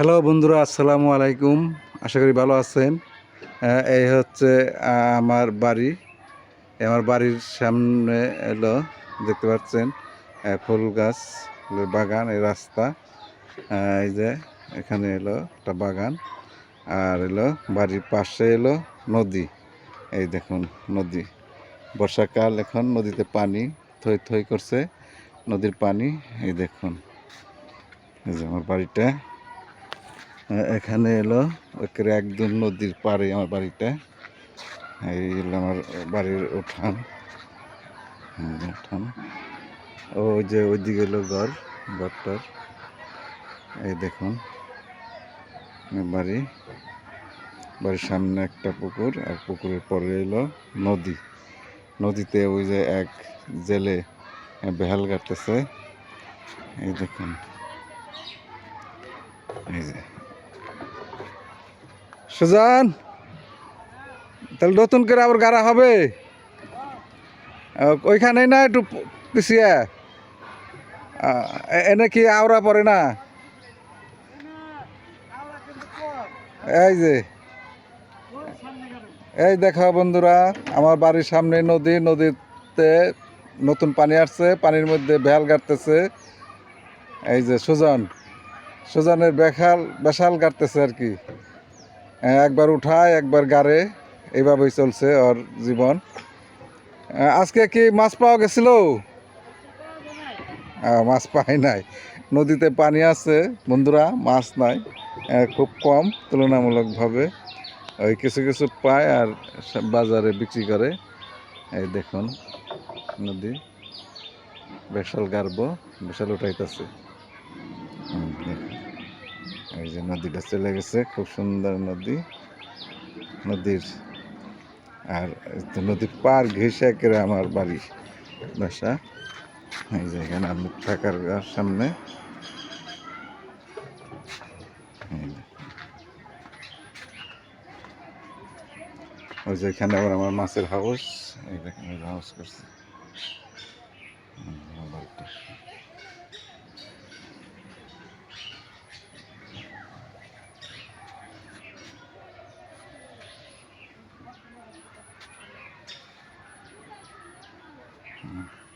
Hello বন্ধুরা, আসসালামু আলাইকুম। আশা করি ভালো আছেন। এই হচ্ছে আমার বাড়ি। আমার বাড়ির সামনে এলো, দেখতে পাচ্ছেন ফুল গাছ বাগান, এই রাস্তা। এই যে এখানে এলো একটা বাগান, আর এলো বাড়ির পাশে এলো নদী। এই দেখুন, নদী। বর্ষাকাল এখন, নদীতে পানি থই থই করছে, নদীর পানি, এই দেখুন। এই যে আমার বাড়িটা। এখানে এলো একেবারে একদম নদীর পাড়ে আমার বাড়িটা। এই হলো আমার বাড়ির উঠান। হুম, উঠান। ওই যে ওইদিকে এলো ঘর ঘরটার। এই দেখুন বাড়ি। বাড়ির সামনে একটা পুকুর আর পুকুরের পরে এলো নদী। নদীতে ওই যে এক জেলে বেহাল কাটতেছে। এই দেখুন। এই যে। সুজান, তাহলে নতুন করে আবার গাড়া হবে? ওইখানে না একটু পিছিয়ে এনে কি আওড়া পড়ে না? এই যে। এই দেখো বন্ধুরা, আমার বাড়ির সামনে নদী, নদীতে নতুন পানি আসছে, পানির মধ্যে বেহাল গাড়তেছে। এই যে সুজন, সুজনের বেখাল বেশাল গাড়তেছে আর কি। একবার উঠায়, একবার গাড়ে এইভাবেই চলছে ওর জীবন। আজকে কি মাছ পাওয়া গেছিল? মাছ পাই নাই। নদীতে পানি আছে, বন্ধুরা, মাছ নাই খুব কম, তুলনামূলকভাবে। ওই কিছু কিছু পায় আর বাজারে বিক্রি করে। এই দেখুন, নদী বেশাল গারবো বেশাল উঠাইতেছে। যে নদীটা চলে গেছে, খুব সুন্দর নদী। নদীর আর নদীর পার ঘেসে একেবারে আমার বাড়ি বাসা। এই যে এখানে আমি থাকার সামনে। ওই যে এখানে আবার আমার মাছের হাউস। এই দেখেন হাউস করছে। Mm-hmm.